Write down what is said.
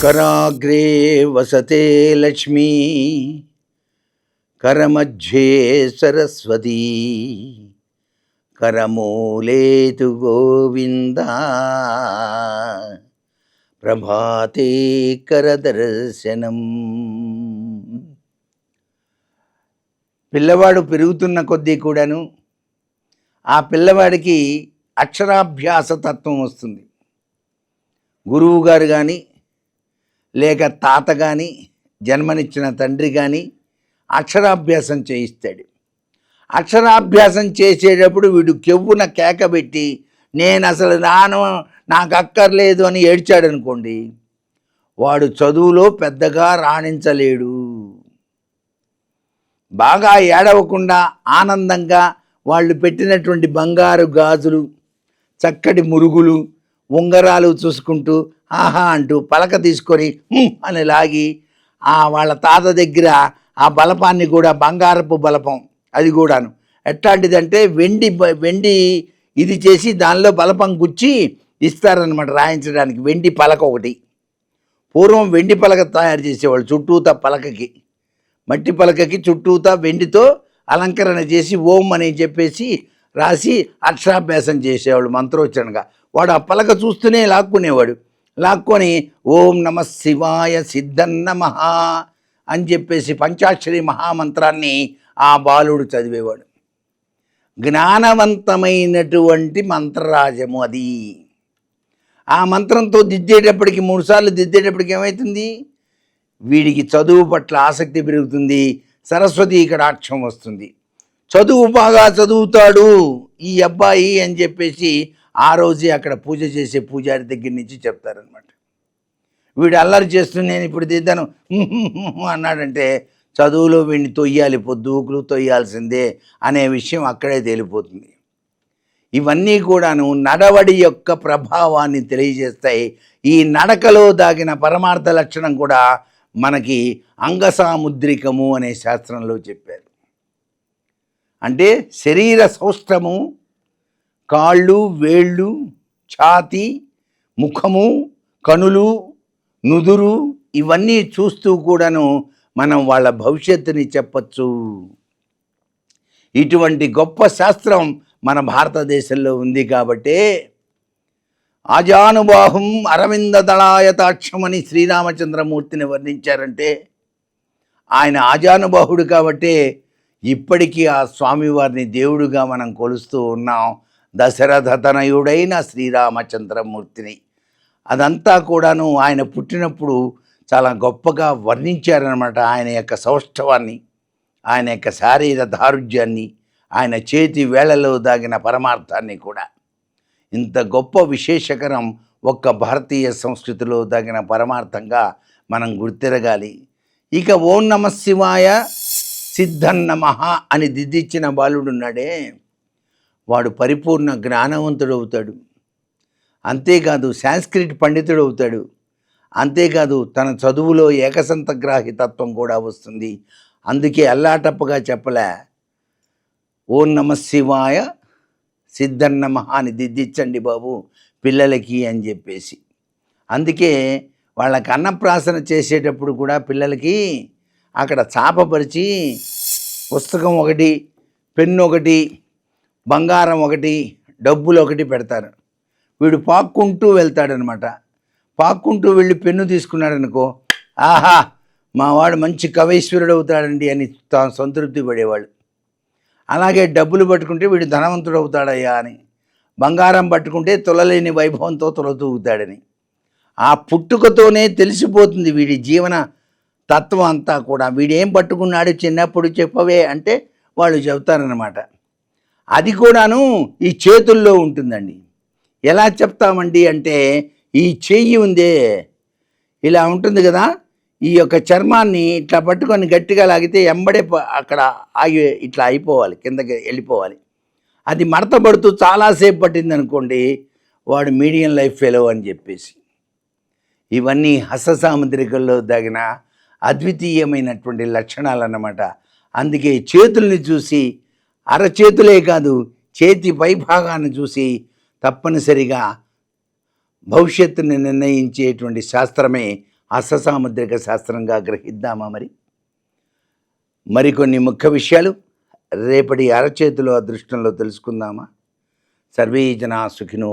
कराग्रे वसते लक्ष्मी करमध्ये सरस्वती करमूले तु गोविन्दा ప్రభాతే కరదర్శనం పిల్లవాడు పెరుగుతున్న కొద్దీ కూడాను ఆ పిల్లవాడికి అక్షరాభ్యాస తత్వం వస్తుంది గురువు గారు కానీ లేక తాత కానీ జన్మనిచ్చిన తండ్రి కానీ అక్షరాభ్యాసం చేయిస్తాడు. అక్షరాభ్యాసం చేసేటప్పుడు వీడు కెవ్వున కేక పెట్టి నేను అసలు నాను నాకు అక్కర్లేదు అని ఏడ్చాడు అనుకోండి వాడు చదువులో పెద్దగా రాణించలేడు. బాగా ఏడవకుండా ఆనందంగా వాళ్ళు పెట్టినటువంటి బంగారు గాజులు చక్కటి మురుగులు ఉంగరాలు చూసుకుంటూ ఆహా అంటూ పలక తీసుకొని అని లాగి ఆ వాళ్ళ తాత దగ్గర ఆ బలపాన్ని కూడా బంగారపు బలపం అది కూడాను. ఎట్లాంటిదంటే వెండి వెండి ఇది చేసి దానిలో బలపం గుచ్చి ఇస్తారనమాట రాయించడానికి వెండి పలక ఒకటి. పూర్వం వెండి పలక తయారు చేసేవాళ్ళు చుట్టూత పలకకి. మట్టి పలకకి చుట్టూతా వెండితో అలంకరణ చేసి ఓం అని చెప్పేసి రాసి అక్షరాభ్యాసం చేసేవాడు మంత్రోచ్చరణగా. వాడు ఆ పలక చూస్తూనే లాక్కునేవాడు. లాక్కొని ఓం నమ శివాయ సిద్ధన్నమ అని చెప్పేసి పంచాక్షరి మహామంత్రాన్ని ఆ బాలుడు చదివేవాడు. జ్ఞానవంతమైనటువంటి మంత్రరాజము అది. ఆ మంత్రంతో దిద్దేటప్పటికి మూడుసార్లు దిద్దేటప్పటికి ఏమవుతుంది వీడికి చదువు పట్ల ఆసక్తి పెరుగుతుంది సరస్వతి కటాక్షం వస్తుంది. చదువు బాగా చదువుతాడు ఈ అబ్బాయి అని చెప్పేసి ఆ రోజే అక్కడ పూజ చేసే పూజారి దగ్గర నుంచి చెప్తారనమాట వీడు అల్లరి చేస్తూ నేను ఇప్పుడు దిద్దాను. అన్నాడంటే చదువులో వీడిని తొయ్యాలి పొద్దుకులు తొయ్యాల్సిందే అనే విషయం అక్కడే తేలిపోతుంది. ఇవన్నీ కూడాను నడవడి యొక్క ప్రభావాన్ని తెలియజేస్తాయి. ఈ నడకలో దాగిన పరమార్థ లక్షణం కూడా మనకి అంగసాముద్రికము అనే శాస్త్రంలో చెప్పారు. అంటే శరీర సౌష్ఠము కాళ్ళు వేళ్ళు ఛాతి ముఖము కనులు నుదురు ఇవన్నీ చూస్తూ కూడాను మనం వాళ్ళ భవిష్యత్తుని చెప్పచ్చు. ఇటువంటి గొప్ప శాస్త్రం మన భారతదేశంలో ఉంది కాబట్టే ఆజానుబాహుం అరవింద దళాయతాక్షం అని శ్రీరామచంద్రమూర్తిని వర్ణించారంటే ఆయన ఆజానుబాహుడు కాబట్టే ఇప్పటికీ ఆ స్వామివారిని దేవుడుగా మనం కొలుస్తూ ఉన్నాం. దశరథ తనయుడైన శ్రీరామచంద్రమూర్తిని. అదంతా కూడాను ఆయన పుట్టినప్పుడు చాలా గొప్పగా వర్ణించారనమాట ఆయన యొక్క సౌష్ఠవాన్ని ఆయన యొక్క శారీర దారుఢ్యాన్ని ఆయన చేతి వేళలో దాగిన పరమార్థాన్ని కూడా. ఇంత గొప్ప విశేషకరం ఒక్క భారతీయ సంస్కృతిలో దాగిన పరమార్థంగా మనం గుర్తిరగాలి. ఇక ఓం నమ శివాయ సిద్ధన్నమ అని దిద్దిచ్చిన బాలుడున్నాడే. వాడు పరిపూర్ణ జ్ఞానవంతుడు అవుతాడు అంతేకాదు సాంస్క్రిట్ పండితుడు అవుతాడు అంతేకాదు తన చదువులో ఏకసంతగ్రాహితత్వం కూడా వస్తుంది. అందుకే అల్లాటప్పగా చెప్పలే ఓం నమ శివాయ సిద్ధన్నమ అని దిద్దిచ్చండి బాబు పిల్లలకి అని చెప్పేసి. అందుకే వాళ్ళకి అన్నప్రాసన చేసేటప్పుడు కూడా పిల్లలకి అక్కడ చాపపరిచి పుస్తకం ఒకటి పెన్ను ఒకటి బంగారం ఒకటి డబ్బులు ఒకటి పెడతారు. వీడు పాక్కుంటూ వెళ్తాడనమాట. పాక్కుంటూ వెళ్ళి పెన్ను తీసుకున్నాడనుకో ఆహా మా వాడు మంచి కవేశ్వరుడు అవుతాడండి అని తా సంతృప్తి పడేవాళ్ళు. అలాగే డబ్బులు పట్టుకుంటే వీడు ధనవంతుడు అవుతాడయ్యా అని. బంగారం పట్టుకుంటే తులలేని వైభవంతో తులతూగుతాడని ఆ పుట్టుకతోనే తెలిసిపోతుంది వీడి జీవన తత్వం అంతా కూడా. వీడేం పట్టుకున్నాడు చిన్నప్పుడు చెప్పవే అంటే వాళ్ళు చెబుతారనమాట. అది కూడాను ఈ చేతుల్లో ఉంటుందండి. ఎలా చెప్తామండి అంటే ఈ చెయ్యి ఉందే ఇలా ఉంటుంది కదా ఈ యొక్క చర్మాన్ని ఇట్లా పట్టుకొని గట్టిగా లాగితే ఎంబడే అక్కడ ఆగి ఇట్లా అయిపోవాలి కిందకి వెళ్ళిపోవాలి. అది మడత పడుతూ చాలాసేపు పట్టింది అనుకోండి వాడు మీడియం లైఫ్ ఫెలో అని చెప్పేసి. ఇవన్నీ హస్తసాముద్రికల్లో తగిన అద్వితీయమైనటువంటి లక్షణాలు అన్నమాట అందుకే చేతుల్ని చూసి అరచేతులే కాదు చేతి పైభాగాన్ని చూసి తప్పనిసరిగా భవిష్యత్తుని నిర్ణయించేటువంటి శాస్త్రమే అససాముద్రిక శాస్త్రంగా గ్రహిద్దామా మరి? మరికొన్ని ముఖ్య విషయాలు రేపటి అరచేతిలో అదృష్టంలో తెలుసుకుందామా? సర్వే జనా సుఖినో